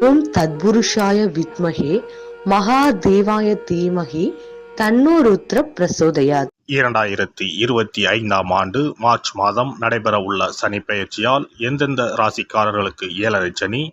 ஓம் தத்புருஷாய வித்மகே மகாதேவாய தீமகி தன்னோருத்ர பிரசோதயாத். இரண்டாயிரத்தி இருபத்தி ஐந்தாம் ஆண்டு மார்ச் மாதம் நடைபெறவுள்ள சனி பயிற்சியால் எந்தெந்த ராசிக்காரர்களுக்கு ஏழரை சனி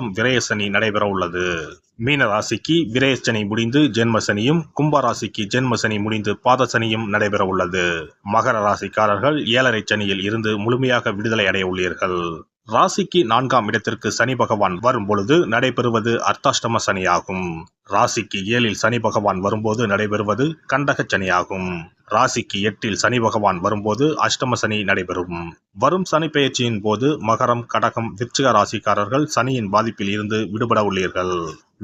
விரயசனி நடைபெற உள்ளது. மீன ராசிக்கு விரயசனி முடிந்து ஜென்மசனியும் கும்ப ராசிக்கு ஜென்மசனி முடிந்து பாதசனியும் நடைபெற உள்ளது. மகர ராசிக்காரர்கள் ஏழரை சனியில் இருந்து முழுமையாக விடுதலை அடைய உள்ளீர்கள். ராசிக்கு நான்காம் இடத்திற்கு சனி பகவான் வரும் பொழுது நடைபெறுவது அர்த்தாஷ்டம சனியாகும். ராசிக்கு ஏழில் சனி பகவான் வரும்போது நடைபெறுவது கண்டக சனியாகும். ராசிக்கு எட்டில் சனி பகவான் வரும்போது அஷ்டம சனி நடைபெறும். வரும் சனி பெயர்ச்சியின் போது மகரம் கடகம் விருச்சிக ராசிக்காரர்கள் சனியின் பாதிப்பில் இருந்து விடுபட உள்ளீர்கள்.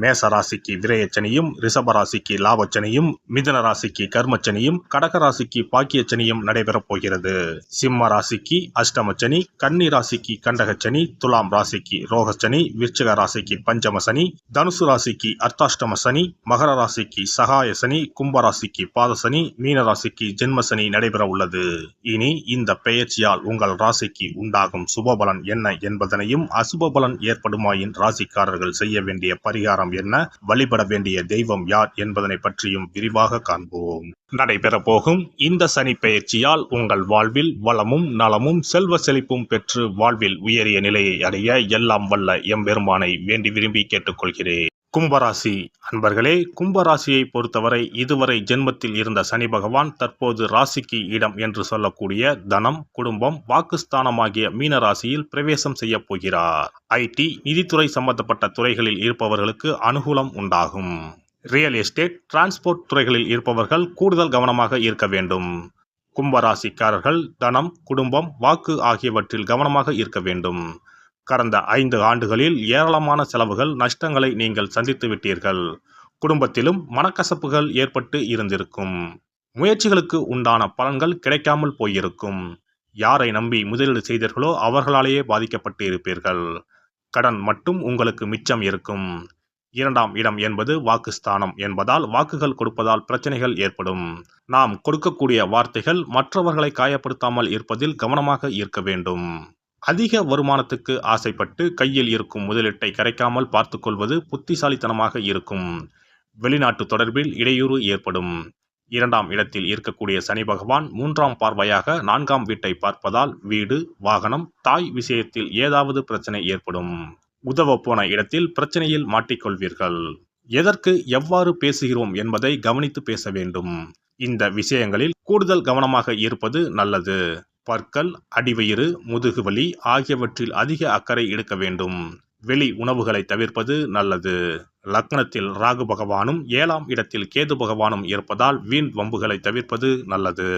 மேச ராசிக்கு விரயச்சனையும் ரிஷப ராசிக்கு லாபச்சனையும் மிதன ராசிக்கு கர்மச்சனையும் கடக ராசிக்கு பாக்கியச்சனையும் நடைபெறப் போகிறது. சிம்ம ராசிக்கு அஷ்டமச்சனி கன்னி ராசிக்கு கண்டகச்சனி துலாம் ராசிக்கு ரோகச்சனி விருச்சிக ராசிக்கு பஞ்சம சனி தனுசு ராசிக்கு அர்த்தாஷ்டம சனி மகர ராசிக்கு சகாய சனி கும்ப ராசிக்கு பாதசனி மீன ராசிக்கு ஜென்மசனி நடைபெற உள்ளது. இனி இந்த பெயர்ச்சியால் உங்கள் ராசிக்கு உண்டாகும் சுபபலன் என்ன என்பதனையும் அசுபபலன் ஏற்படுமாயின் ராசிக்காரர்கள் செய்ய வேண்டிய பரிகாரம் என்ன? வழிபட வேண்டிய தெய்வம் யார் என்பதனை பற்றியும் விரிவாக காண்போம். நடைபெறப்போகும் இந்த சனி பெயர்ச்சியால் உங்கள் வாழ்வில் வளமும் நலமும் செல்வ செழிப்பும் பெற்று வாழ்வில் உயரிய நிலையை அடைய எல்லாம் வல்ல எம்பெருமானை வேண்டி விரும்பி கேட்டுக்கொள்கிறேன். கும்பராசி. அன்பர்களே கும்பராசியை பொறுத்தவரை இதுவரை ஜென்மத்தில் இருந்த சனி பகவான் தற்போது ராசிக்கு இடம் என்று சொல்லக்கூடிய தனம் குடும்பம் வாக்குஸ்தானமாகிய மீன ராசியில் பிரவேசம் செய்ய போகிறார். ஐடி நிதித்துறை சம்பந்தப்பட்ட துறைகளில் இருப்பவர்களுக்கு அனுகூலம் உண்டாகும். ரியல் எஸ்டேட் டிரான்ஸ்போர்ட் துறைகளில் இருப்பவர்கள் கூடுதல் கவனமாக இருக்க வேண்டும். கும்பராசிக்காரர்கள் தனம் குடும்பம் வாக்கு ஆகியவற்றில் கவனமாக இருக்க வேண்டும். கடந்த ஐந்து ஆண்டுகளில் ஏராளமான செலவுகள் நஷ்டங்களை நீங்கள் சந்தித்து விட்டீர்கள். குடும்பத்திலும் மனக்கசப்புகள் ஏற்பட்டு இருந்திருக்கும். முயற்சிகளுக்கு உண்டான பலன்கள் கிடைக்காமல் போயிருக்கும். யாரை நம்பி முதலீடு செய்தீர்களோ அவர்களாலேயே பாதிக்கப்பட்டு இருப்பீர்கள். கடன் மட்டும் உங்களுக்கு மிச்சம் இருக்கும். இரண்டாம் இடம் என்பது வாக்குஸ்தானம் என்பதால் வாக்குகள் கொடுப்பதால் பிரச்சனைகள் ஏற்படும். நாம் கொடுக்கக்கூடிய வார்த்தைகள் மற்றவர்களை காயப்படுத்தாமல் இருப்பதில் கவனமாக இருக்க வேண்டும். அதிக வருமானத்துக்கு ஆசைப்பட்டு கையில் இருக்கும் முதலீட்டை கரைக்காமல் பார்த்துக்கொள்வது புத்திசாலித்தனமாக இருக்கும். வெளிநாட்டு தொடர்பில் இடையூறு ஏற்படும். இரண்டாம் இடத்தில் இருக்கக்கூடிய சனி பகவான் மூன்றாம் பார்வையாக நான்காம் வீட்டை பார்ப்பதால் வீடு வாகனம் தாய் விஷயத்தில் ஏதாவது பிரச்சனை ஏற்படும். உதவ போன இடத்தில் பிரச்சனையில் மாட்டிக்கொள்வீர்கள். எதற்கு எவ்வாறு பேசுகிறோம் என்பதை கவனித்து பேச வேண்டும். இந்த விஷயங்களில் கூடுதல் கவனமாக இருப்பது நல்லது. பற்கள் அடிவயிறு முதுகுவலி ஆகியவற்றில் அதிக அக்கறை எடுக்க வேண்டும். வெளி உணவுகளை தவிர்ப்பது நல்லது. லக்னத்தில் ராகு பகவானும் ஏழாம் இடத்தில் கேது பகவானும் இருப்பதால் வீண் வம்புகளை தவிர்ப்பது நல்லது.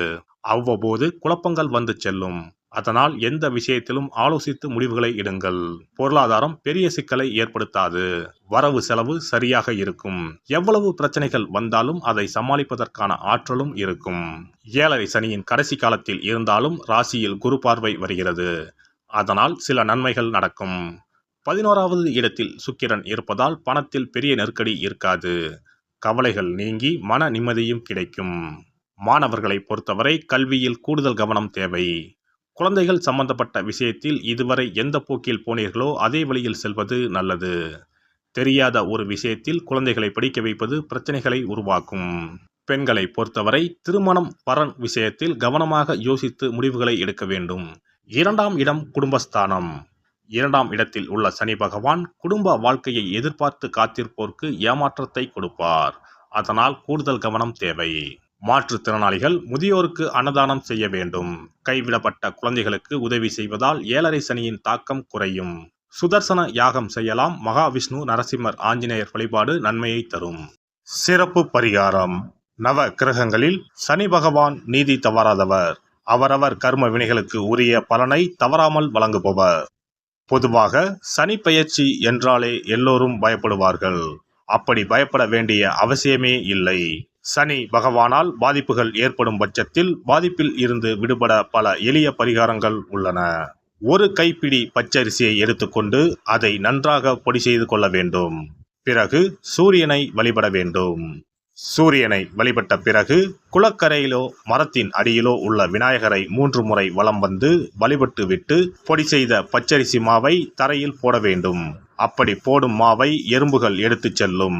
அவ்வப்போது குழப்பங்கள் வந்து செல்லும். அதனால் எந்த விஷயத்திலும் ஆலோசித்து முடிவுகளை இடுங்கள் பொருளாதாரம் பெரிய சிக்கலை ஏற்படுத்தாது. வரவு செலவு சரியாக இருக்கும். எவ்வளவு பிரச்சனைகள் வந்தாலும் அதை சமாளிப்பதற்கான ஆற்றலும் இருக்கும். ஏழரை சனியின் கடைசி காலத்தில் இருந்தாலும் ராசியில் குரு பார்வை வருகிறது. அதனால் சில நன்மைகள் நடக்கும். பதினோராவது இடத்தில் சுக்கிரன் இருப்பதால் பணத்தில் பெரிய நெருக்கடி இருக்காது. கவலைகள் நீங்கி மன நிம்மதியும் கிடைக்கும். மாணவர்களை பொறுத்தவரை கல்வியில் கூடுதல் கவனம் தேவை. குழந்தைகள் சம்பந்தப்பட்ட விஷயத்தில் இதுவரை எந்த போக்கில் போனீர்களோ அதே வழியில் செல்வது நல்லது. தெரியாத ஒரு விஷயத்தில் குழந்தைகளை படிக்க வைப்பது பிரச்சனைகளை உருவாக்கும். பெண்களை பொறுத்தவரை திருமணம் வரன் விஷயத்தில் கவனமாக யோசித்து முடிவுகளை எடுக்க வேண்டும். இரண்டாம் இடம் குடும்பஸ்தானம். இரண்டாம் இடத்தில் உள்ள சனி பகவான் குடும்ப வாழ்க்கையை எதிர்பார்த்து காத்திருப்போருக்கு ஏமாற்றத்தை கொடுப்பார். அதனால் கூடுதல் கவனம் தேவை. மாற்றுத்திறனாளிகள் முதியோருக்கு அன்னதானம் செய்ய வேண்டும். கைவிடப்பட்ட குழந்தைகளுக்கு உதவி செய்வதால் ஏழரை சனியின் தாக்கம் குறையும். சுதர்சன யாகம் செய்யலாம். மகாவிஷ்ணு நரசிம்மர் ஆஞ்சநேயர் வழிபாடு நன்மையை தரும். சிறப்பு பரிகாரம். நவ கிரகங்களில் சனி பகவான் நீதி தவறாதவர். அவரவர் கர்ம வினைகளுக்கு உரிய பலனை தவறாமல் வழங்குபவர். பொதுவாக சனி பயிற்சி என்றாலே எல்லோரும் பயப்படுவார்கள். அப்படி பயப்பட வேண்டிய அவசியமே இல்லை. சனி பகவானால் பாதிப்புகள் ஏற்படும் பட்சத்தில் பாதிப்பில் இருந்து விடுபட பல எளிய பரிகாரங்கள் உள்ளன. ஒரு கைப்பிடி பச்சரிசியை எடுத்துக்கொண்டு அதை நன்றாக பொடி செய்து கொள்ள வேண்டும். பிறகு சூரியனை வழிபட வேண்டும். சூரியனை வழிபட்ட பிறகு குளக்கரையிலோ மரத்தின் அடியிலோ உள்ள விநாயகரை மூன்று முறை வலம் வந்து வழிபட்டு விட்டு பொடி செய்த பச்சரிசி மாவை தரையில் போட வேண்டும். அப்படி போடும் மாவை எறும்புகள் எடுத்துச் செல்லும்.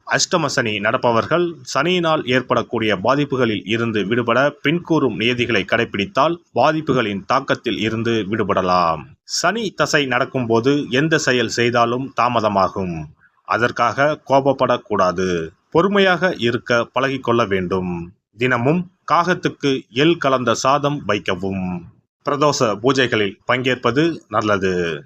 அஷ்டம சனி நடப்பவர்கள் சனியினால் ஏற்படக்கூடிய பாதிப்புகளில் இருந்து விடுபட பின்கூறும் நியதிகளை கடைபிடித்தால் பாதிப்புகளின் தாக்கத்தில் இருந்து விடுபடலாம். சனி தசை நடக்கும்போது எந்த செயல் செய்தாலும் தாமதமாகும். அதற்காக கோபப்படக்கூடாது. பொறுமையாக இருக்க பழகிக்கொள்ள வேண்டும். தினமும் காகத்துக்கு எள் கலந்த சாதம் வைக்கவும். பிரதோஷ பூஜைகளில் பங்கேற்பது நல்லது.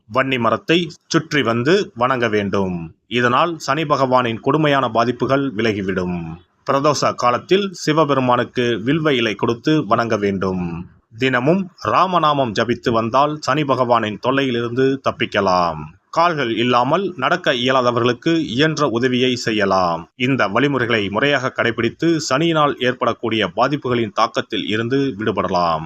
வன்னி மரத்தை சுற்றி வந்து வணங்க வேண்டும். இதனால் சனி பகவானின் கொடுமையான பாதிப்புகள் விலகிவிடும். பிரதோஷ காலத்தில் சிவபெருமானுக்கு வில்வ இலை கொடுத்து வணங்க வேண்டும். தினமும் ராமநாமம் ஜபித்து வந்தால் சனி பகவானின் தொல்லையிலிருந்து தப்பிக்கலாம். கால்கள் இல்லாமல் நடக்க இயலாதவர்களுக்கு இயன்ற உதவியை செய்யலாம். இந்த வழிமுறைகளை முறையாக கடைபிடித்து சனியினால் ஏற்படக்கூடிய பாதிப்புகளின் தாக்கத்தில் இருந்து விடுபடலாம்.